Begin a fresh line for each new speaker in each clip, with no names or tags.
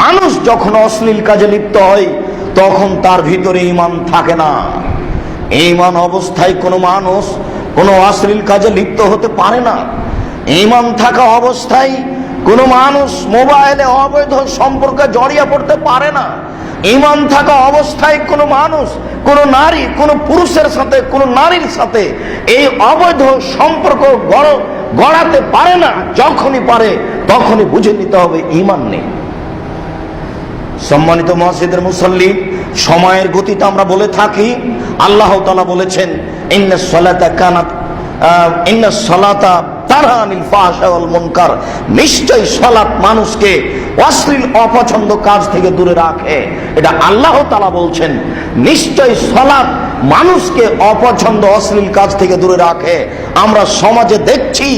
মানুষ যখন অশ্লীল কাজে লিপ্ত হয়, তখন তার ভিতরে ইমান থাকে না। ইমান অবস্থায় কোনো মানুষ কোনো অশ্লীল কাজে লিপ্ত হতে পারে না। ইমান থাকা অবস্থায় কোনো মানুষ মোবাইলে অবৈধ সম্পর্কে জড়িয়ে পড়তে পারে না। ইমান থাকা অবস্থায় কোনো মানুষ কোনো নারী, কোনো পুরুষের সাথে, কোনো নারীর সাথে এই অবৈধ সম্পর্ক গড়, গড়াতে পারে না। যখনই পারে, তখনই বুঝে নিতে হবে ইমান নেই। সম্মানিত মসজিদের মুসল্লি, সময়ের গতিতে আমরা বলে থাকি, আল্লাহ তালা বলেছেন, ইন্না সলাতা সলাতা তারা মানুষকে অশ্লীল, অপছন্দ কাজ থেকে দূরে রাখে। এটা আল্লাহ তালা বলছেন, নিশ্চয় সলাত মানুষকে অপছন্দ, অশ্লীল কাজ থেকে দূরে রাখে। আমরা সমাজে দেখছি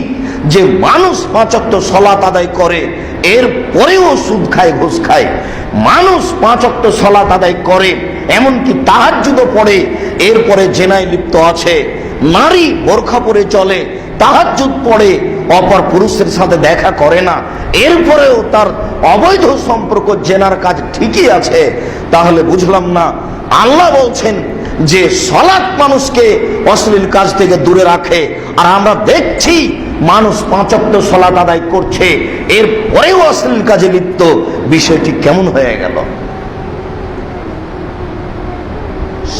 যে মানুষ পাঁচক্ত সলাত আদায় করে এর পরেও সুদ খায়, ঘুষ খায়। মানুষ পাঁচক্ত সলাত আদায় করে, এমনকি তাহাজ্জুদও পড়ে, এরপরে জেনায় লিপ্ত আছে। নারী বোরখা পরে চলে, তাহাজ্জুদ পড়ে, অপর পুরুষের সাথে দেখা করে না। এরপরেও তার অবৈধ সম্পর্ক জেনার কাজ ঠিকই আছে। তাহলে বুঝলাম না, আল্লাহ বলছেন যে সলাৎ মানুষকে অশ্লীল কাজ থেকে দূরে রাখে। আর আমরা দেখছি মানুষ পাঁচক্ত সলাৎ আদায় করছে। এর পরেও অশ্লীল কাজে লিপ্ত। বিষয়টি কেমন হয়ে গেল?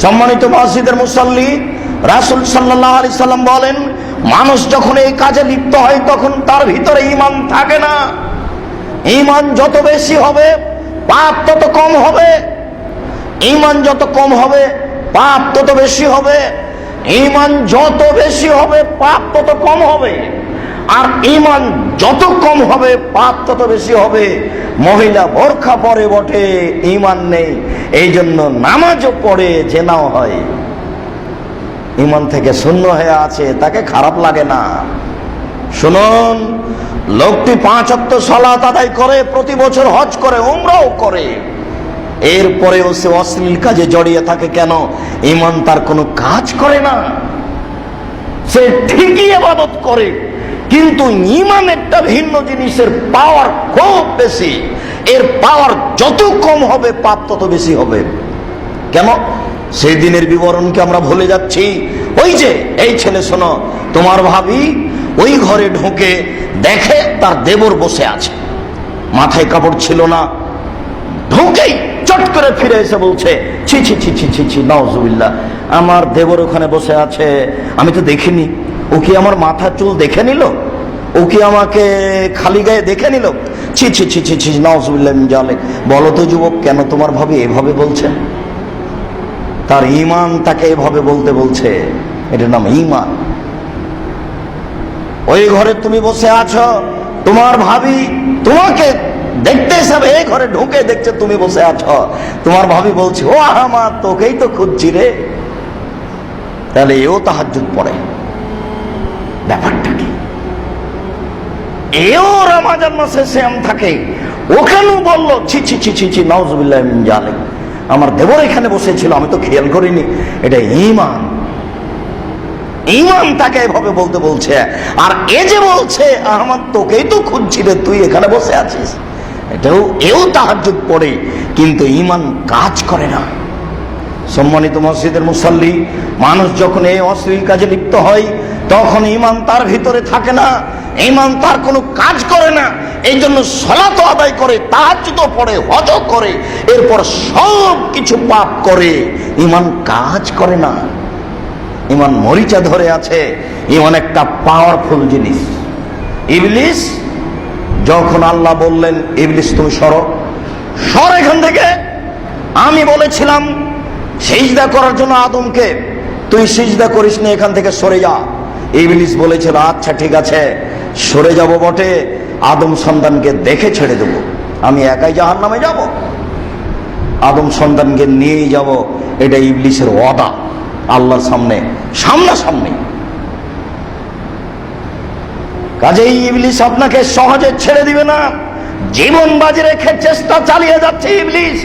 সম্মানিত মসজিদের মুসল্লি, রাসুল সাল্লাহ আলি সাল্লাম বলেন, মানুষ যখন এই কাজে লিপ্ত হয়, তখন তার ভিতরে ইমান থাকে না। ইমান যত বেশি হবে, পাপ তত কম হবে। ইমান যত কম হবে, পাপ তত বেশি হবে। ইমান যত বেশি হবে, পাপ তত কম হবে। আর ইমান যত কম হবে, পাপ তত বেশি হবে। মহিলা বোরখা পরে বটে ইমান নেই। এই জন্য নামাজও পড়ে, জেনাও হয়। ইমান থেকে শূন্য হয়ে আছে, তাকে খারাপ লাগে না। শুনুন, লোকটি পাঁচ অক্ট সলাত আদায় করে, প্রতি বছর হজ করে, উমরাও করে। এরপরেও সে অশ্লীল কাজে জড়িয়ে থাকে কেন? ইমান তার কোনো কাজ করে না। সে ঠিকই আবাদত করে। কিন্তু ইমান একটা ভিন্ন জিনিসের পাওয়ার খুব বেশি। এর পাওয়ার যত কম হবে, পাপ তত বেশি হবে। কেন? সেই দিনের বিবরণকে আমরা ভুলে যাচ্ছি? ওই যে, এই ছেলে শোনো, তোমার ভাবি ওই ঘরে ঢুকে দেখে তার দেবর বসে আছে। মাথায় কাপড় ছিল না। ঢুকেই চট করে ফিরে এসে বলছে, ছি ছি ছি ছি ছি ছি নজুবিল্লা আমার দেবর ওখানে বসে আছে। আমি তো দেখিনি। ও কি আমার মাথা চুল দেখে নিল? ও কি আমাকে খালি গায়ে দেখে নিল? ছি ছি ছি ছি ছি নজুবিল্লা জালে বলো তো যুবক, কেন তোমার ভাবে এভাবে বলছে? তার ইমান তাকে এভাবে বলতে বলছে। এটার নাম ইমান ওই ঘরে তুমি বসে আছো, তোমার ভাবি তোমাকে দেখতে হিসাবে এই ঘরে ঢুকে দেখছে তুমি বসে আছো। তোমার ভাবি বলছে, ও আমার তোকেই তো খুঁজছি রে। তাহলে এও তাহাজুদ পড়ে। ব্যাপারটা কি? এও রামাজান মাসে শ্যাম থাকে। ওখানেও বলল, ছি ছি ছি ছি ছি নওয়াজবিল্লাহ জালে আমার দেবর এখানে বসেছিল, আমি তো খেয়াল করিনি। এটা ইমান ইমান তাকে এভাবে বলতে বলছে। আর এ যে বলছে আমার তোকেই তো খুঁজছি রে তুই এখানে বসে আছিস। এটাও, এও তাহাজুদ পড়ে, কিন্তু ইমান কাজ করে না। সম্মানিত মসজিদের মুসল্লি, মানুষ যখন এই অশ্লীল কাজে লিপ্ত হয় তখন ইমান তার ভিতরে থাকে না ইমান তার কোনো কাজ করে না। এই জন্য সলাত আদায় করে তাহাজুদ পড়ে, হজ করে, এরপর সব কিছু পাপ করে। ইমান কাজ করে না। ইমান মরিচা ধরে আছে ইমান একটা পাওয়ারফুল জিনিস। ইবলিস, যখন আল্লাহ বললেন, ইবলিস, তুমি সর। সর এখান থেকে। আমি বলেছিলাম, সিজদা করার জন্য আদমকে, তুই সিজদা করিস না এখান থেকে সরে যা। ইবলিস বলেছিল আচ্ছা ঠিক আছে, সরে যাব বটে, আদম সন্তানকে দেখে ছেড়ে দেব। আমি একাই জাহান নামে যাব। আদম সন্তানকে নিয়েই যাব, এটা ইবলিসের ওয়াদা, আল্লাহর সামনে, সামনাসামনি। কাজেই ইবলিস আপনাকে সহজে ছেড়ে দিবে না। জীবন বাজি রেখে চেষ্টা চালিয়ে যাচ্ছে ইবলিস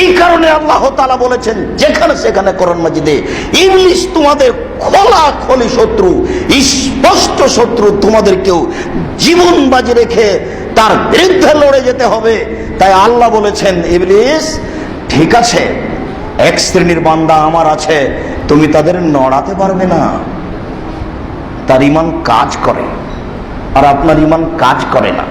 এই কারণে আল্লাহ তালা বলেছেন, যেখানে সেখানে করণ মাজিদে ইংলিশ তোমাদের খোলা খলি শত্রু, স্পষ্ট শত্রু তোমাদেরকেও জীবন বাজি রেখে তার বিরুদ্ধে লড়ে যেতে হবে। তাই আল্লাহ বলেছেন ইবলিস ঠিক আছে, এক শ্রেণির বান্দা আমার আছে, তুমি তাদের নড়াতে পারবে না। তার ইমান কাজ করে, আর আপনার ইমান কাজ করে না।